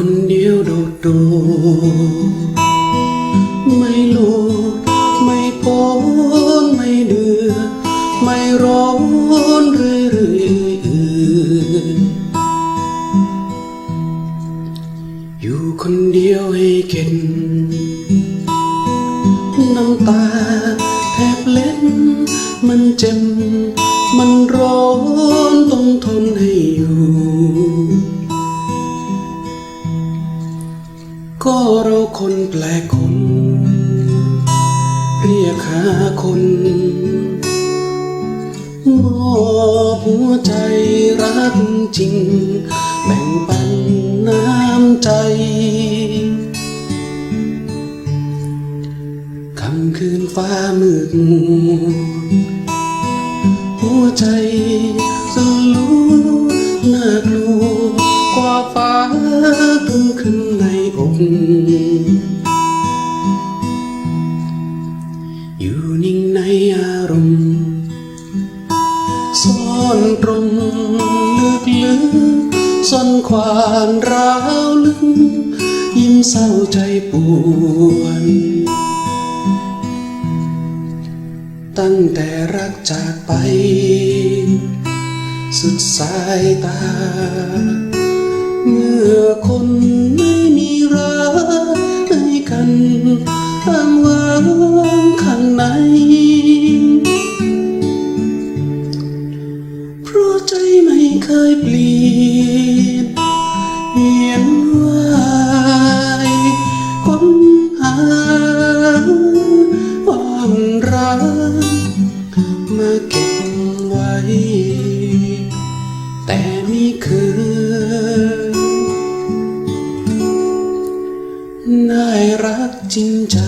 คนเดียวโดดโดดไม่โลดไม่โพนไม่เดือดไม่ร้อนเรื่อยเรื่อยอยู่คนเดียวให้เข็นน้ำตาแทบเล็ดมันเจ็บมันร้อน ก็เราคนแปลกคน เรียกหาคนมอบหัวใจรักจริง แบ่งปันน้ำใจคำคืนฟ้ามืดมัวหัวใจ ซ่อนความร้าวลึก ยิ้มเศร้าใจปวดตั้งแต่รักจากไป สุดสายตา เมื่อคนไม่มีรักให้กันอ้างว้างข้างในเพราะใจไม่เคยเปลี่ยน มาเก็บไว้ แต่ไม่เคยได้รักจริงใจ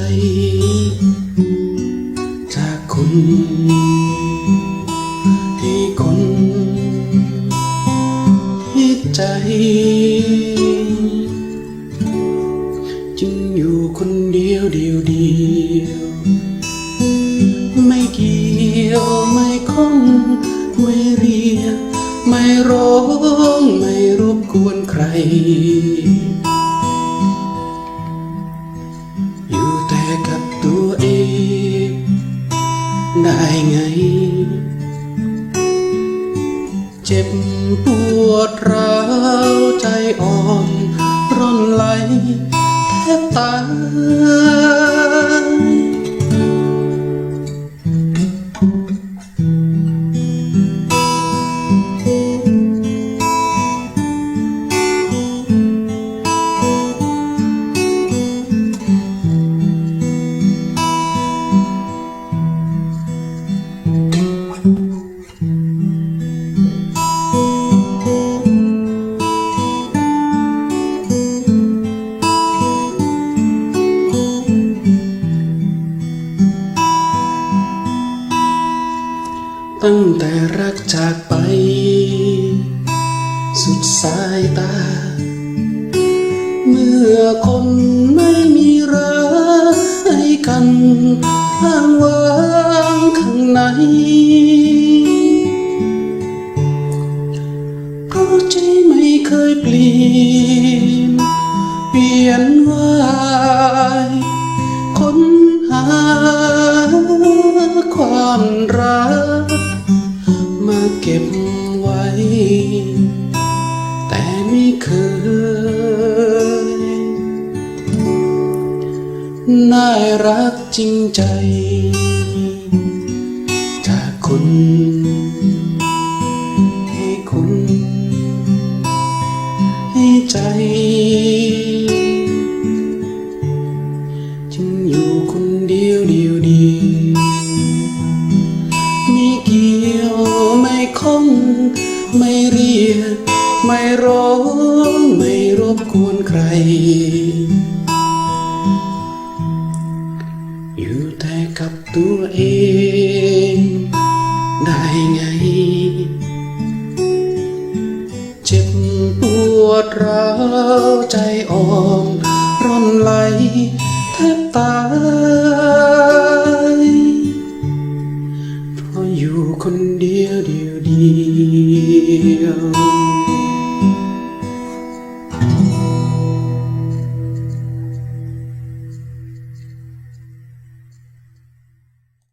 จากคุณให้คนให้ใจจึงอยู่คนเดียวเดียวเดียว ไม่เกี่ยวไม่คงไม่เรียกไม่ร้องไม่รบกวนใคร อยู่แต่กับตัวเอง ได้ไง เจ็บปวดร้าวใจอ่อนร่อนไหลแทบตาย ตั้งแต่รักจากไป สุดสายตา เมื่อคนไม่มีรักให้กันอ้างว้างข้างในเพราะใจไม่เคยเปลี่ยน เปลี่ยนวายค้นหาความรัก ก็บไว้ แต่ไม่เคยได้รักจริงใจ จากคุณให้คุณ ให้ใจ จึงอยู่คนเดียวเดียวเดี ไม่เรียกไม่ร้องไม่รบกวนใคร อยู่แต่กับตัวเอง ได้ไง เจ็บปวดร้าวใจอ่อนร่อนไหลแทบตาย